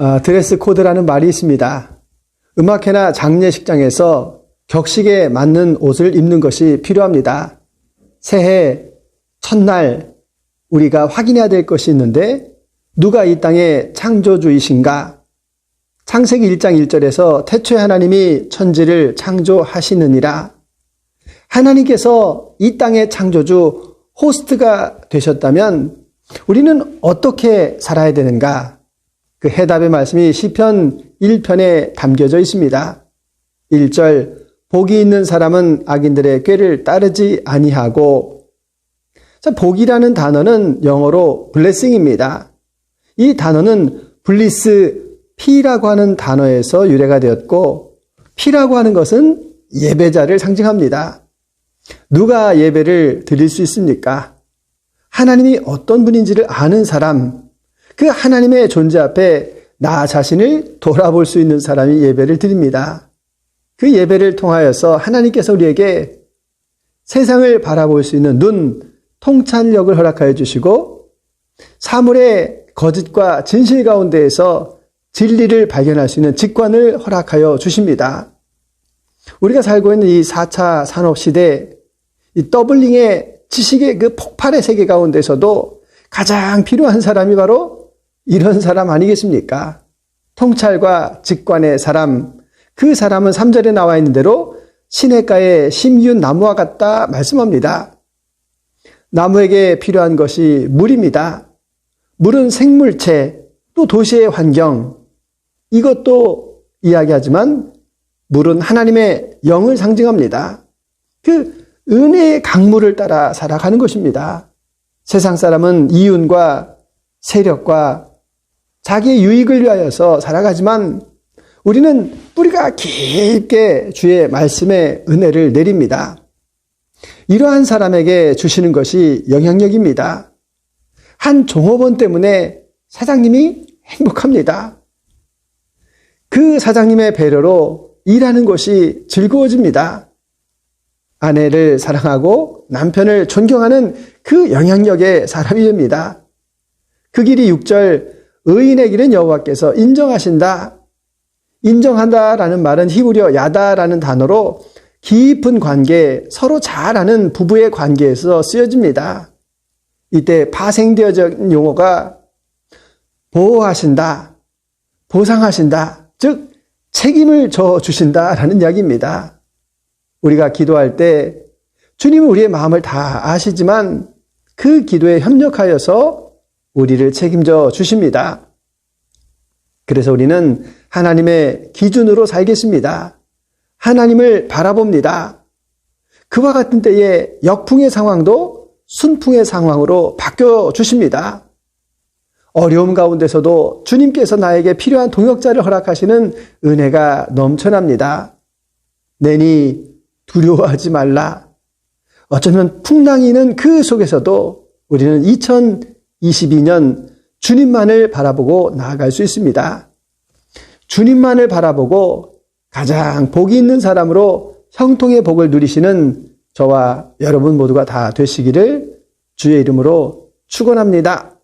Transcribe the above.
아, 드레스 코드라는 말이 있습니다. 음악회나 장례식장에서 격식에 맞는 옷을 입는 것이 필요합니다. 새해 첫날 우리가 확인해야 될 것이 있는데 누가 이 땅의 창조주이신가? 창세기 1장 1절에서 태초에 하나님이 천지를 창조하시느니라. 하나님께서 이 땅의 창조주 호스트가 되셨다면 우리는 어떻게 살아야 되는가? 그 해답의 말씀이 시편 1편에 담겨져 있습니다. 1절 복이 있는 사람은 악인들의 꾀를 따르지 아니하고 자, 복이라는 단어는 영어로 blessing입니다. 이 단어는 블리스 피라고 하는 단어에서 유래가 되었고 피라고 하는 것은 예배자를 상징합니다. 누가 예배를 드릴 수 있습니까? 하나님이 어떤 분인지를 아는 사람, 그 하나님의 존재 앞에 나 자신을 돌아볼 수 있는 사람이 예배를 드립니다. 그 예배를 통하여서 하나님께서 우리에게 세상을 바라볼 수 있는 눈, 통찰력을 허락하여 주시고 사물의 거짓과 진실 가운데에서 진리를 발견할 수 있는 직관을 허락하여 주십니다. 우리가 살고 있는 이 4차 산업 시대, 이 더블링의 지식의 그 폭발의 세계 가운데서도 가장 필요한 사람이 바로 이런 사람 아니겠습니까? 통찰과 직관의 사람, 그 사람은 3절에 나와 있는 대로 시냇가의 심윤 나무와 같다 말씀합니다. 나무에게 필요한 것이 물입니다. 물은 생물체, 또 도시의 환경, 이것도 이야기하지만 물은 하나님의 영을 상징합니다. 그 은혜의 강물을 따라 살아가는 것입니다. 세상 사람은 이윤과 세력과 자기의 유익을 위하여서 살아가지만 우리는 뿌리가 깊게 주의 말씀의 은혜를 내립니다. 이러한 사람에게 주시는 것이 영향력입니다. 한 종업원 때문에 사장님이 행복합니다. 그 사장님의 배려로 일하는 것이 즐거워집니다. 아내를 사랑하고 남편을 존경하는 그 영향력의 사람이 됩니다. 그 길이 6절 의인의 길은 여호와께서 인정하신다. 인정한다라는 말은 히브리어 야다라는 단어로 깊은 관계, 서로 잘 아는 부부의 관계에서 쓰여집니다. 이때 파생되어진 용어가 보호하신다, 보상하신다, 즉 책임을 져 주신다라는 이야기입니다. 우리가 기도할 때 주님은 우리의 마음을 다 아시지만 그 기도에 협력하여서 우리를 책임져 주십니다. 그래서 우리는 하나님의 기준으로 살겠습니다. 하나님을 바라봅니다. 그와 같은 때에 역풍의 상황도 순풍의 상황으로 바뀌어 주십니다. 어려움 가운데서도 주님께서 나에게 필요한 동역자를 허락하시는 은혜가 넘쳐납니다. 내니 두려워하지 말라. 어쩌면 풍랑이는 그 속에서도 우리는 2022년 주님만을 바라보고 나아갈 수 있습니다. 주님만을 바라보고 가장 복이 있는 사람으로 형통의 복을 누리시는 저와 여러분 모두가 다 되시기를 주의 이름으로 축원합니다.